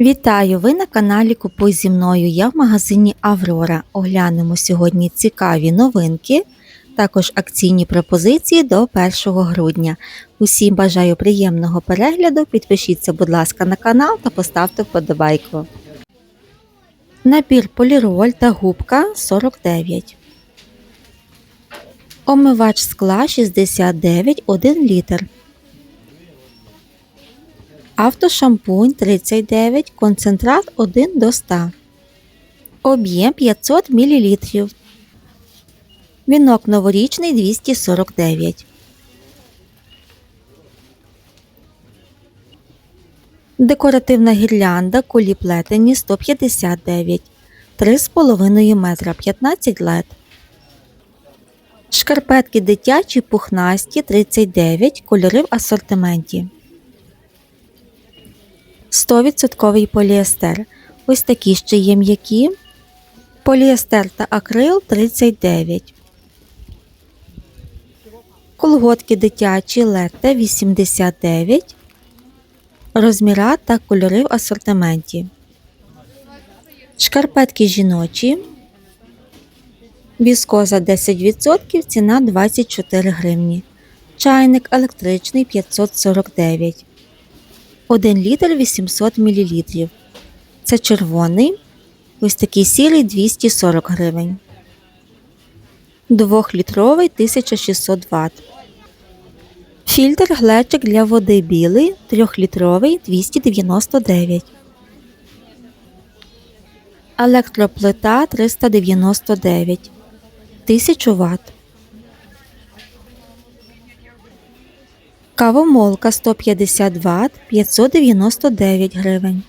Вітаю! Ви на каналі Купуй зі мною. Я в магазині Аврора. Оглянемо сьогодні цікаві новинки, також акційні пропозиції до 1 грудня. Усім бажаю приємного перегляду. Підпишіться, будь ласка, на канал та поставте вподобайку. Набір поліроль та губка 49. Омивач скла 69 1 літр. Автошампунь 39, концентрат 1 до 100. Об'єм 500 мл. Вінок новорічний 249. Декоративна гірлянда кулі плетені 159, 3,5 метра 15 лет. Шкарпетки дитячі пухнасті 39, кольори в асортименті. 100% поліестер. Ось такі ще є м'які. Поліестер та акрил 39. Колготки дитячі летте 89. Розміра та кольори в асортименті. Шкарпетки жіночі. Віскоза 10%, ціна 24 гривні. Чайник електричний 549. 1 літр 800 мл. Це червоний. Ось такий сірий 240 гривень. 2-літровий 1600 Вт. Фільтр глечик для води білий 3-літровий 299. Електроплита 399 1000 Вт. Кавомолка 150 Вт 599 гривень.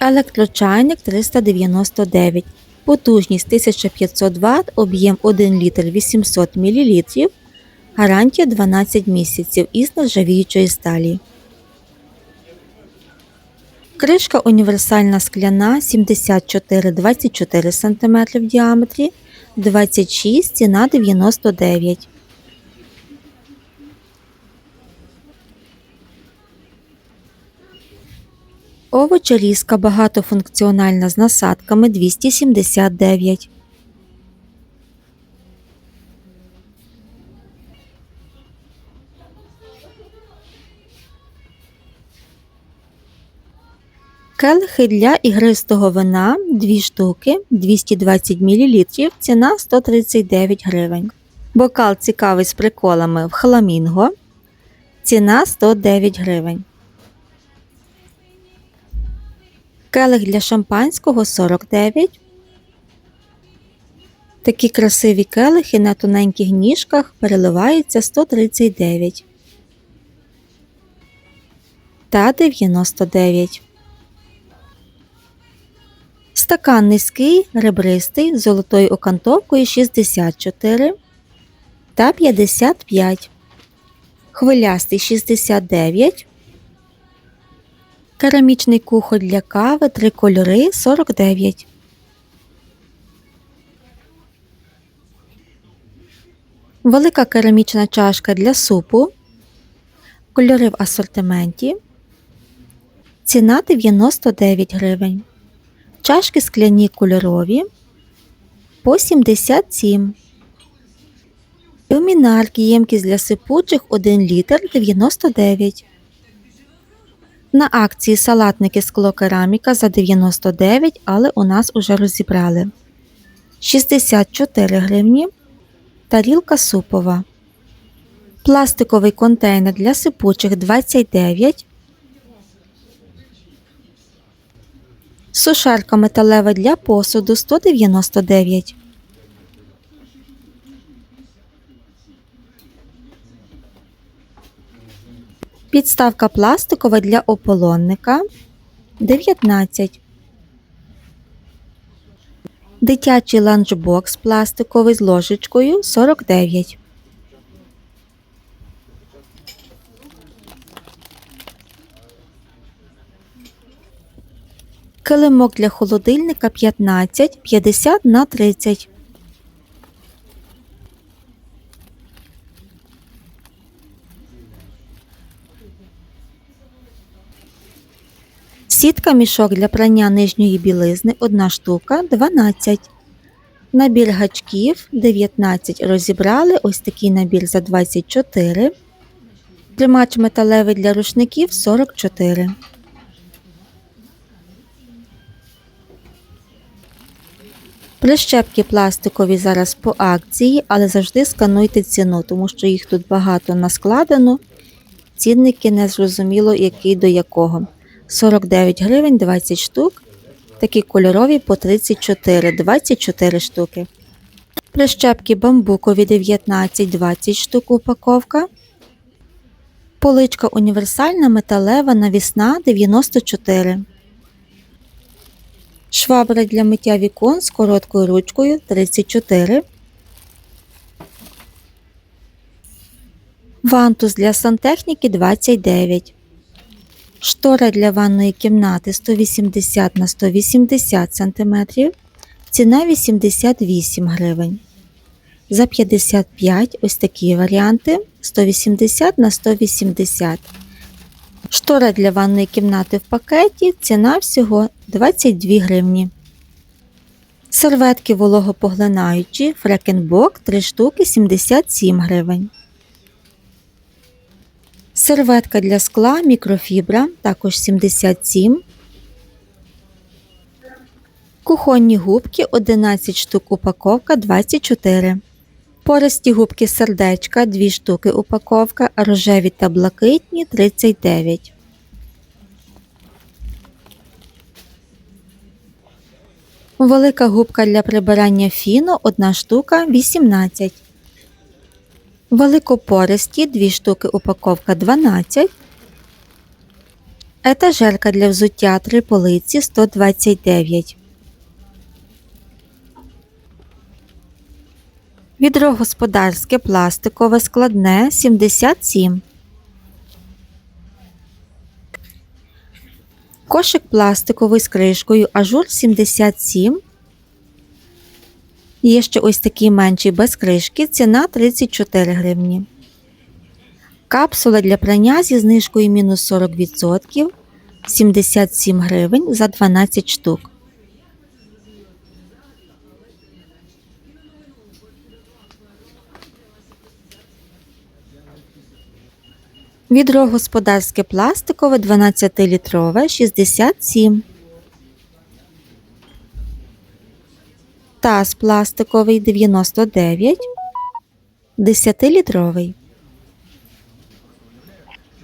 Електрочайник 399. Потужність 1500 Вт, об'єм 1 літр 800 мл. Гарантія 12 місяців із нержавіючої сталі. Кришка універсальна скляна 74-24 см в діаметрі 26, ціна 99. Овочерізка багатофункціональна з насадками 279. Келихи для ігристого вина 2 штуки 220 мл, ціна 139 гривень. Бокал цікавий з приколами в хламінго. Ціна 109 гривень. Келих для шампанського 49. Такі красиві келихи на тоненьких ніжках переливаються 139 та 99. Стакан низький, ребристий, з золотою окантовкою 64 та 55. Хвилястий 69. Керамічний кухоль для кави, три кольори 49. Велика керамічна чашка для супу. Кольори в асортименті. Ціна 99 гривень. Чашки скляні кольорові по 77. Люмінарки ємкість для сипучих 1 літр 99. На акції салатники склокераміка за 99, але у нас уже розібрали. 64 гривні. Тарілка супова. Пластиковий контейнер для сипучих 29. Сушарка металева для посуду 199. Підставка пластикова для ополонника 19. Дитячий ланчбокс пластиковий з ложечкою 49. килимок для холодильника 15 50 на 30. Сітка мішок для прання нижньої білизни 1 штука 12. Набір гачків 19 розібрали. Ось такий набір за 24. Тримач металевий для рушників 44. Прищепки пластикові зараз по акції, але завжди скануйте ціну, тому що їх тут багато наскладено. Цінники не зрозуміло, який до якого. 49 гривень 20 штук. Такі кольорові по 34, 24 штуки. Прищепки бамбукові 19-20 штук упаковка. Поличка універсальна металева навісна 94. Швабра для миття вікон з короткою ручкою 34. Вантус для сантехніки 29. Штора для ванної кімнати 180 на 180 см. Ціна 88 гривень. За 55 ось такі варіанти 180 на 180. Штора для ванної кімнати в пакеті. Ціна всього 22 гривні. Серветки вологопоглинаючі Фрекенбок 3 штуки 77 гривень. Серветка для скла мікрофібра також 77. Кухонні губки 11 штук упаковка 24. Пористі губки сердечка 2 штуки упаковка, рожеві та блакитні 39. Велика губка для прибирання фіну 1 штука 18. Великопористі 2 штуки упаковка 12. Етажерка для взуття 3 полиці 129. Відро господарське пластикове складне 77. Кошик пластиковий з кришкою ажур 77. Є ще ось такий менший без кришки, ціна 34 гривні. Капсула для прання зі знижкою мінус 40% 77 гривень за 12 штук. Відро господарське пластикове 12-літрове 67. Таз пластиковий 99. 10-літровий.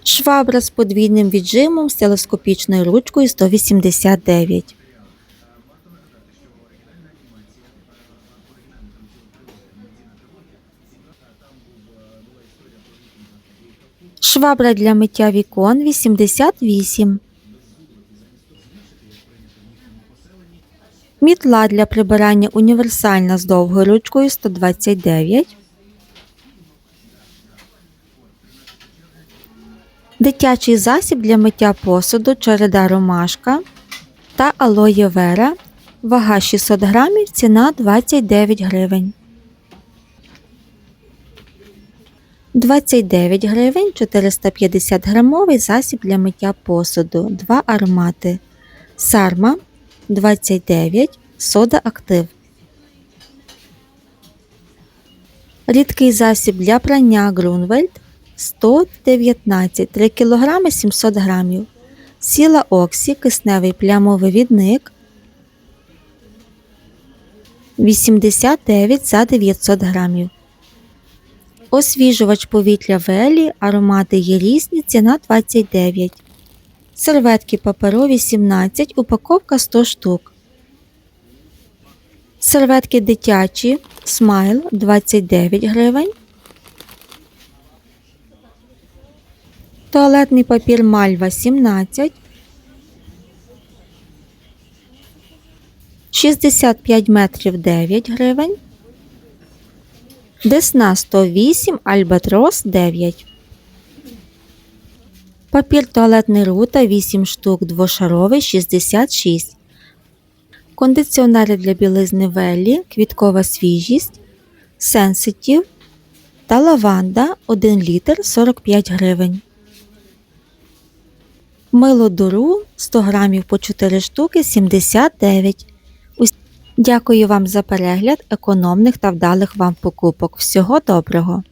Швабра з подвійним віджимом з телескопічною ручкою 189. Швабра для миття вікон 88. Мітла для прибирання універсальна з довгою ручкою 129. Дитячий засіб для миття посуду череда ромашка та алоє вера. Вага 600 грамів, ціна 29 гривень. 29 гривень 450 грамовий засіб для миття посуду. Два аромати. Сарма 29, сода актив. Рідкий засіб для прання Грунвельд 119 3 кг 700 грамів. Сіла Оксі, кисневий плямовивідник 89 за 900 грамів. Освіжувач повітря Велі, аромати є різні, ціна 29. Серветки паперові 17, упаковка 100 штук. Серветки дитячі Смайл 29 гривень. Туалетний папір Мальва 17. 65 метрів 9 гривень. Десна 108, Альбатрос 9. Папір туалетний рута 8 штук двошаровий 66. Кондиціонери для білизни Веллі, квіткова свіжість, Сенситів та лаванда 1 літр 45 гривень. Мило дуру 100 грамів по 4 штуки 79. Дякую вам за перегляд економних та вдалих вам покупок. Всього доброго!